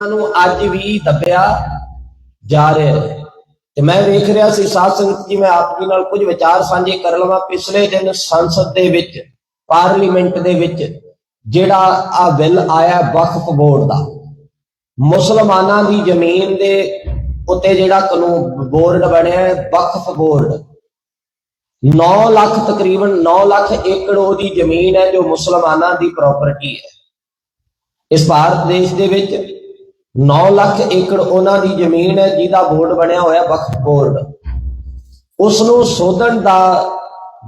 ਨੂੰ ਅੱਜ ਵੀ ਦੱਬਿਆ ਜਾ ਰਿਹਾ ਹੈ। ਤੇ ਮੈਂ ਵੇਖ ਰਿਹਾ ਸੀ ਸਾਧ ਸੰਗਤ ਜੀ, ਮੈਂ ਆਪ ਜੀ ਨਾਲ ਕੁਝ ਵਿਚਾਰ ਸਾਂਝੇ ਕਰ ਲਵਾਂ। ਪਿਛਲੇ ਦਿਨ ਸੰਸਦ ਦੇ ਵਿੱਚ, ਪਾਰਲੀਮੈਂਟ ਦੇ ਵਿੱਚ ਜਿਹੜਾ ਆ ਬਿੱਲ ਆਇਆ ਵਕਫ ਬੋਰਡ ਦਾ, ਮੁਸਲਮਾਨਾਂ ਦੀ ਜ਼ਮੀਨ ਦੇ ਉੱਤੇ ਜਿਹੜਾ ਕਾਨੂੰਨ ਬੋਰਡ ਬਣਿਆ ਹੈ, ਵਕਫ ਬੋਰਡ 9 ਲੱਖ ਤਕਰੀਬਨ 9 ਲੱਖ ਏਕੜ ਉਹਦੀ ਜ਼ਮੀਨ ਹੈ ਜੋ ਮੁਸਲਮਾਨਾਂ ਦੀ ਪ੍ਰਾਪਰਟੀ ਹੈ। ਇਸ ਭਾਰਤ ਦੇਸ਼ ਦੇ ਵਿੱਚ 9 ਲੱਖ ਏਕੜ ਉਹਨਾਂ ਦੀ ਜ਼ਮੀਨ ਹੈ, ਜਿਹਦਾ ਬੋਰਡ ਬਣਿਆ ਹੋਇਆ ਵਕਫ ਬੋਰਡ। ਉਸ ਨੂੰ ਸੋਧਣ ਦਾ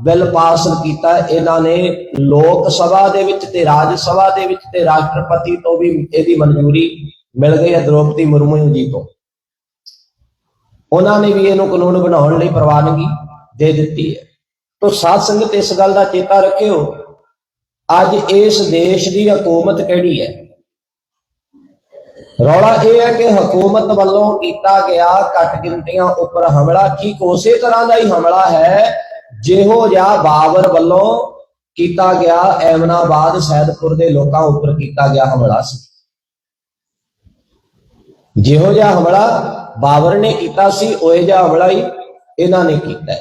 ਬਿੱਲ ਪਾਸ ਕੀਤਾ। ਇਹਨਾਂ ਨੇ ਲੋਕ ਸਭਾ ਦੇ ਵਿੱਚ ਤੇ ਰਾਜ ਸਭਾ ਦੇ ਵਿੱਚ ਤੇ ਰਾਸ਼ਟਰਪਤੀ ਤੋਂ ਵੀ ਇਹਦੀ ਮਨਜ਼ੂਰੀ ਮਿਲ ਗਈ ਹੈ, ਦ੍ਰੋਪਦੀ ਮੁਰਮੂ ਜੀ ਤੋਂ। ਉਹਨਾਂ ਨੇ ਵੀ ਇਹਨੂੰ ਕਾਨੂੰਨ ਬਣਾਉਣ ਲਈ ਪ੍ਰਵਾਨਗੀ ਦੇ ਦਿੱਤੀ ਹੈ। ਤੋਂ ਸਾਧ ਸੰਗਤ, ਇਸ ਗੱਲ ਦਾ ਚੇਤਾ ਰੱਖਿਓ, ਅੱਜ ਇਸ ਦੇਸ਼ ਦੀ ਹਕੂਮਤ ਕਿਹੜੀ ਹੈ? ਰੌਲਾ ਇਹ ਹੈ ਕਿ ਹਕੂਮਤ ਵੱਲੋਂ ਕੀਤਾ ਗਿਆ ਘੱਟ ਗਿਣਤੀਆਂ ਉੱਪਰ ਹਮਲਾ ਠੀਕ ਉਸੇ ਤਰ੍ਹਾਂ ਦਾ ਹੀ ਹਮਲਾ ਹੈ, ਜਿਹੋ ਜਿਹਾ ਬਾਬਰ ਵੱਲੋਂ ਕੀਤਾ ਗਿਆ ਐਮਨਾਬਾਦ ਸੈਦਪੁਰ ਦੇ ਲੋਕਾਂ ਉੱਪਰ ਕੀਤਾ ਗਿਆ ਹਮਲਾ ਸੀ। ਜਿਹੋ ਜਿਹਾ ਹਮਲਾ ਬਾਬਰ ਨੇ ਕੀਤਾ ਸੀ, ਉਹੇ ਜਿਹਾ ਹਮਲਾ ਹੀ ਇਹਨਾਂ ਨੇ ਕੀਤਾ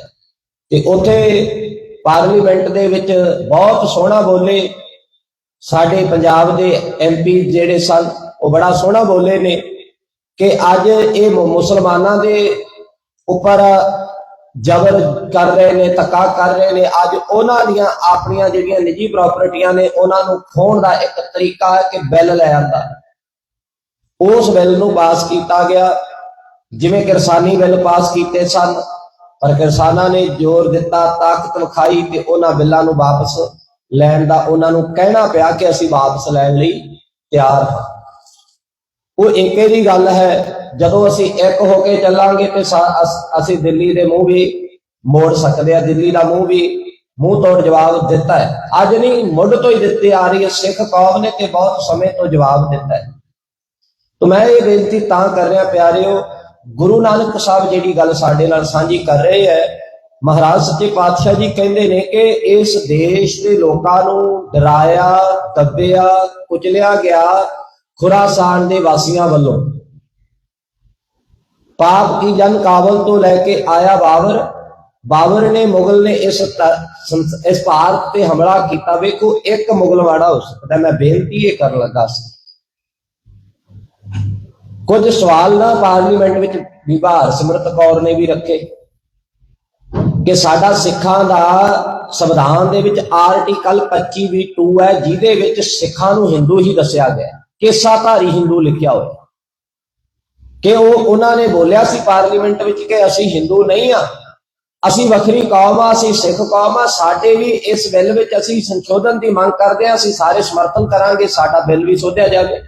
ਤੇ ਉੱਥੇ ਪਾਰਲੀਮੈਂਟ ਦੇ ਵਿੱਚ ਬਹੁਤ ਸੋਹਣਾ ਬੋਲੇ ਸਾਡੇ ਪੰਜਾਬ ਦੇ ਐਮਪੀ ਜਿਹੜੇ ਸਨ ਉਹ ਬੜਾ ਸੋਹਣਾ ਬੋਲੇ ਨੇ ਕਿ ਅੱਜ ਇਹ ਮੁਸਲਮਾਨਾਂ ਦੇ ਉੱਪਰ ਜ਼ਬਰ ਕਰ ਰਹੇ ਨੇ, ਧੱਕਾ ਕਰ ਰਹੇ ਨੇ। ਅੱਜ ਉਹਨਾਂ ਦੀਆਂ ਆਪਣੀਆਂ ਜਿਹੜੀਆਂ ਨਿੱਜੀ ਪ੍ਰਾਪਰਟੀਆਂ ਨੇ, ਉਹਨਾਂ ਨੂੰ ਖੋਣ ਦਾ ਇੱਕ ਤਰੀਕਾ ਹੈ ਕਿ ਬਿੱਲ ਲੈ ਆਂਦਾ। ਉਸ ਬਿੱਲ ਨੂੰ ਪਾਸ ਕੀਤਾ ਗਿਆ। ਜਿਵੇਂ ਕਿਰਸਾਨੀ ਬਿੱਲ ਪਾਸ ਕੀਤੇ ਸਨ, ਪਰ ਕਿਸਾਨਾਂ ਨੇ ਜ਼ੋਰ ਦਿੱਤਾ, ਤਾਕਤ ਵਿਖਾਈ ਤੇ ਉਹਨਾਂ ਬਿੱਲਾਂ ਨੂੰ ਵਾਪਸ ਲੈਣ ਦਾ ਉਹਨਾਂ ਨੂੰ ਕਹਿਣਾ ਪਿਆ ਕਿ ਅਸੀਂ ਵਾਪਸ ਲੈਣ ਲਈ ਤਿਆਰ ਹਾਂ। ਉਹ ਏਕੇ ਦੀ ਗੱਲ ਹੈ, ਜਦੋਂ ਅਸੀਂ ਇੱਕ ਹੋ ਕੇ ਚੱਲਾਂਗੇ ਤੇ ਅਸੀਂ ਦਿੱਲੀ ਦੇ ਮੂੰਹ ਵੀ ਮੋੜ ਸਕਦੇ ਆ ਦਿੱਲੀ ਦਾ ਮੂੰਹ ਵੀ ਮੂੰਹ ਤੋੜ ਜਵਾਬ ਦਿੱਤਾ ਹੈ। ਅੱਜ ਨਹੀਂ, ਮੁੱਢ ਤੋਂ ਹੀ ਦਿੱਤੀ ਆ ਰਹੀ ਹੈ, ਸਿੱਖ ਕੌਮ ਨੇ ਤੇ ਬਹੁਤ ਸਮੇਂ ਤੋਂ ਜਵਾਬ ਦਿੱਤਾ ਹੈ। ਤਾਂ ਮੈਂ ਇਹ ਬੇਨਤੀ ਤਾਂ ਕਰ ਰਿਹਾ, ਪਿਆਰਿਓ, ਗੁਰੂ ਨਾਨਕ ਸਾਹਿਬ ਜਿਹੜੀ ਗੱਲ ਸਾਡੇ ਨਾਲ ਸਾਂਝੀ ਕਰ ਰਹੇ ਹੈ, ਮਹਾਰਾਜ ਸੱਚੇ ਪਾਤਸ਼ਾਹ ਜੀ ਕਹਿੰਦੇ ਨੇ ਕਿ ਇਸ ਦੇਸ਼ ਦੇ ਲੋਕਾਂ ਨੂੰ ਡਰਾਇਆ, ਦੱਬਿਆ, ਕੁਚਲਿਆ ਗਿਆ ਖੁਰਾਸਾਨ ਦੇ ਵਾਸੀਆਂ ਵੱਲੋਂ ਪਾਪ ਕੀ ਜਨ ਕਾਬਲ ਤੋਂ ਲੈ ਕੇ ਆਇਆ ਬਾਬਰ ਬਾਬਰ ਨੇ ਮੁਗਲ ਨੇ ਇਸ ਇਸ ਭਾਰਤ ਤੇ ਹਮਲਾ ਕੀਤਾ। ਵੇਖੋ, ਇੱਕ ਮੁਗਲ ਮਾੜਾ ਹੋ ਸਕਦਾ ਮੈਂ ਬੇਨਤੀ ਇਹ ਕਰਨ ਲੱਗਾ ਸੀ। ਕੁਝ ਸਵਾਲ ਨਾ ਪਾਰਲੀਮੈਂਟ ਵਿੱਚ ਬੀਬਾ ਸਿਮਰਤ ਕੌਰ ਨੇ ਵੀ ਰੱਖੇ ਕਿ ਸਾਡਾ ਸਿੱਖਾਂ ਦਾ ਸੰਵਿਧਾਨ ਦੇ ਵਿੱਚ ਆਰਟੀਕਲ 25 ਵੀ 2 ਹੈ, ਜਿਹਦੇ ਵਿੱਚ ਸਿੱਖਾਂ ਨੂੰ ਹਿੰਦੂ ਹੀ ਦੱਸਿਆ ਗਿਆ। ਕੇਸਾਧਾਰੀ ਹਿੰਦੂ ਲਿਖਿਆ ਹੋਇਆ। ਕਿ ਉਹ ਉਹਨਾਂ ਨੇ ਬੋਲਿਆ ਸੀ ਪਾਰਲੀਮੈਂਟ ਵਿੱਚ ਕਿ ਅਸੀਂ ਹਿੰਦੂ ਨਹੀਂ ਆ। ਅਸੀਂ ਵੱਖਰੀ ਕੌਮ ਆ, ਅਸੀਂ ਸਿੱਖ ਕੌਮ ਆ, ਸਾਡੇ ਵੀ ਇਸ ਬਿੱਲ ਵਿੱਚ ਅਸੀਂ ਸੰਸ਼ੋਧਨ ਦੀ ਮੰਗ ਕਰਦੇ ਆ, ਅਸੀਂ ਸਾਰੇ ਸਮਰਥਨ ਕਰਾਂਗੇ, ਸਾਡਾ ਬਿੱਲ ਵੀ ਸੋਧਿਆ ਜਾਵੇ।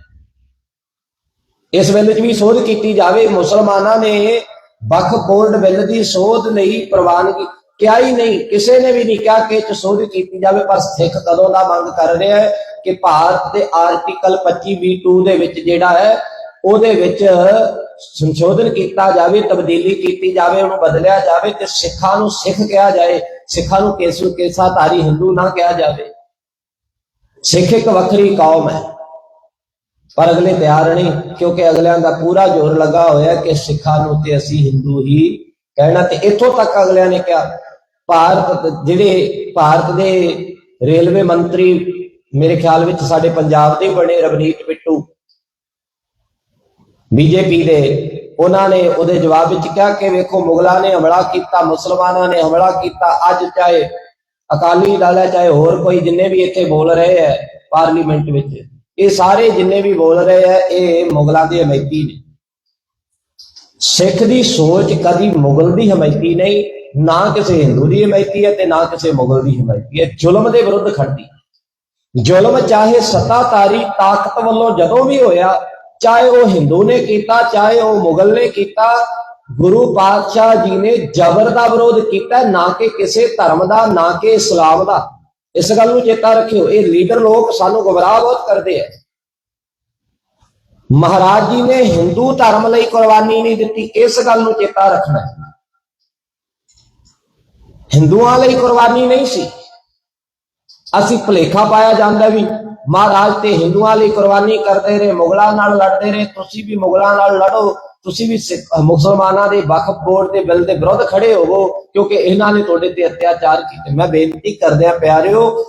ਇਸ ਬਿੱਲ 'ਚ ਵੀ ਸੋਧ ਕੀਤੀ ਜਾਵੇ, ਮੁਸਲਮਾਨਾਂ ਨੇ ਵਕਫ ਬੋਰਡ ਬਿੱਲ ਦੀ ਸੋਧ ਲਈ ਪ੍ਰਵਾਨਗੀ ਕਿਹਾ ਹੀ ਨਹੀਂ, ਕਿਸੇ ਨੇ ਵੀ ਨਹੀਂ ਕਿਹਾ ਕਿ ਇਹ ਸੋਧ ਕੀਤੀ ਜਾਵੇ, ਪਰ ਸਿੱਖ ਕਦੋਂ ਦਾ ਮੰਗ ਕਰ ਰਿਹਾ ਹੈ? ਕਿ ਭਾਰਤ ਦੇ ਆਰਟੀਕਲ 25 ਵੀ 2 ਦੇ ਵਿੱਚ ਜਿਹੜਾ ਹੈ, ਉਹਦੇ ਵਿੱਚ ਸੰਸ਼ੋਧਨ ਕੀਤਾ ਜਾਵੇ, ਤਬਦੀਲੀ ਕੀਤੀ ਜਾਵੇ, ਉਹਨੂੰ ਬਦਲਿਆ ਜਾਵੇ ਤੇ ਸਿੱਖਾਂ ਨੂੰ ਸਿੱਖ ਕਿਹਾ ਜਾਏ। ਸਿੱਖਾਂ ਨੂੰ ਕੇਸੂ ਕੇਸਾ ਧਾਰੀ ਹਿੰਦੂ ਨਾ ਕਿਹਾ ਜਾਵੇ। ਸਿੱਖ ਇੱਕ ਵੱਖਰੀ ਕੌਮ ਹੈ। ਪਰ ਅਗਲੇ ਤਿਆਰ ਨਹੀਂ, ਕਿਉਂਕਿ ਅਗਲਿਆਂ ਦਾ ਪੂਰਾ ਜ਼ੋਰ ਲੱਗਾ ਹੋਇਆ ਕਿ ਸਿੱਖਾਂ ਨੂੰ ਤੇ ਅਸੀਂ ਹਿੰਦੂ ਹੀ ਕਹਿਣਾ ਤੇ ਇੱਥੋਂ ਤੱਕ ਅਗਲਿਆਂ ਨੇ ਕਿਹਾ। ਭਾਰਤ ਜਿਹੜੇ ਭਾਰਤ ਦੇ ਰੇਲਵੇ ਮੰਤਰੀ ਮੇਰੇ ਖਿਆਲ ਵਿੱਚ ਸਾਡੇ ਪੰਜਾਬ ਦੇ ਬਣੇ ਰਵਨੀਤ ਬਿੱਟੂ। ਬੀਜੇਪੀ ਦੇ। ਉਹਨਾਂ ਨੇ ਉਹਦੇ ਜਵਾਬ ਵਿੱਚ ਕਿਹਾ ਕਿ ਵੇਖੋ, ਮੁਗਲਾਂ ਨੇ ਹਮਲਾ ਕੀਤਾ, ਮੁਸਲਮਾਨਾਂ ਨੇ ਹਮਲਾ ਕੀਤਾ, ਅੱਜ ਚਾਹੇ ਅਕਾਲੀ ਦਲ ਹੈ, ਚਾਹੇ ਹੋਰ ਕੋਈ ਜਿੰਨੇ ਵੀ ਇੱਥੇ ਬੋਲ ਰਹੇ ਹੈ ਪਾਰਲੀਮੈਂਟ ਵਿੱਚ, ਇਹ ਸਾਰੇ ਜਿੰਨੇ ਵੀ ਬੋਲ ਰਹੇ ਹੈ, ਇਹ ਮੁਗਲਾਂ ਦੀ ਹਮਾਇਤੀ ਨੇ। ਸਿੱਖ ਦੀ ਸੋਚ ਕਦੀ ਮੁਗਲ ਦੀ ਹਮਾਇਤੀ ਨਹੀਂ, ਨਾ ਕਿਸੇ ਹਿੰਦੂ ਦੀ ਹਮਾਇਤੀ ਹੈ ਤੇ ਨਾ ਕਿਸੇ ਮੁਗਲ ਦੀ ਹਮਾਇਤੀ ਹੈ। ਜ਼ੁਲਮ ਦੇ ਵਿਰੁੱਧ ਖੜਦੀ ਜ਼ੁਲਮ ਚਾਹੇ ਸੱਤਾਧਾਰੀ ਤਾਕਤ ਵੱਲੋਂ ਜਦੋਂ ਵੀ ਹੋਇਆ, ਚਾਹੇ ਉਹ ਹਿੰਦੂ ਨੇ ਕੀਤਾ, ਚਾਹੇ ਉਹ ਮੁਗਲ ਨੇ ਕੀਤਾ, ਗੁਰੂ ਪਾਤਸ਼ਾਹ ਜੀ ਨੇ ਜ਼ਬਰ ਦਾ ਵਿਰੋਧ ਕੀਤਾ, ਨਾ ਕਿ ਕਿਸੇ ਧਰਮ ਦਾ, ਨਾ ਕਿ ਇਸਲਾਮ ਦਾ। ਇਸ ਗੱਲ ਨੂੰ ਚੇਤਾ ਰੱਖਿਓ, ਇਹ ਲੀਡਰ ਲੋਕ ਸਾਨੂੰ ਗੁੰਮਰਾਹ ਬਹੁਤ ਕਰਦੇ ਆ। ਮਹਾਰਾਜ ਜੀ ਨੇ ਹਿੰਦੂ ਧਰਮ ਲਈ ਕੁਰਬਾਨੀ ਨਹੀਂ ਦਿੱਤੀ, ਇਸ ਗੱਲ ਨੂੰ ਚੇਤਾ ਰੱਖਣਾ ਹਿੰਦੂਆਂ ਲਈ ਕੁਰਬਾਨੀ ਨਹੀਂ ਸੀ। ਅਸੀਂ ਭੁਲੇਖਾ ਪਾਇਆ ਜਾਂਦਾ ਵੀ ਮਹਾਰਾਜ ਤੇ ਹਿੰਦੂਆਂ ਲਈ ਕੁਰਬਾਨੀ ਕਰਦੇ ਰਹੇ, ਮੁਗਲਾਂ ਨਾਲ ਲੜਦੇ ਰਹੇ, ਤੁਸੀਂ ਵੀ ਮੁਗਲਾਂ ਨਾਲ ਲੜੋ, ਤੁਸੀਂ ਵੀ ਸਿੱਖ- ਮੁਸਲਮਾਨਾਂ ਦੇ ਵਕਫ ਬੋਰਡ ਦੇ ਬਿੱਲ ਦੇ ਵਿਰੁੱਧ ਖੜੇ ਹੋਵੋ, ਕਿਉਂਕਿ ਇਹਨਾਂ ਨੇ ਤੁਹਾਡੇ ਤੇ ਅਤਿਆਚਾਰ ਕੀਤੇ। ਮੈਂ ਬੇਨਤੀ ਕਰਦਿਆਂ ਪਿਆਰਿਓ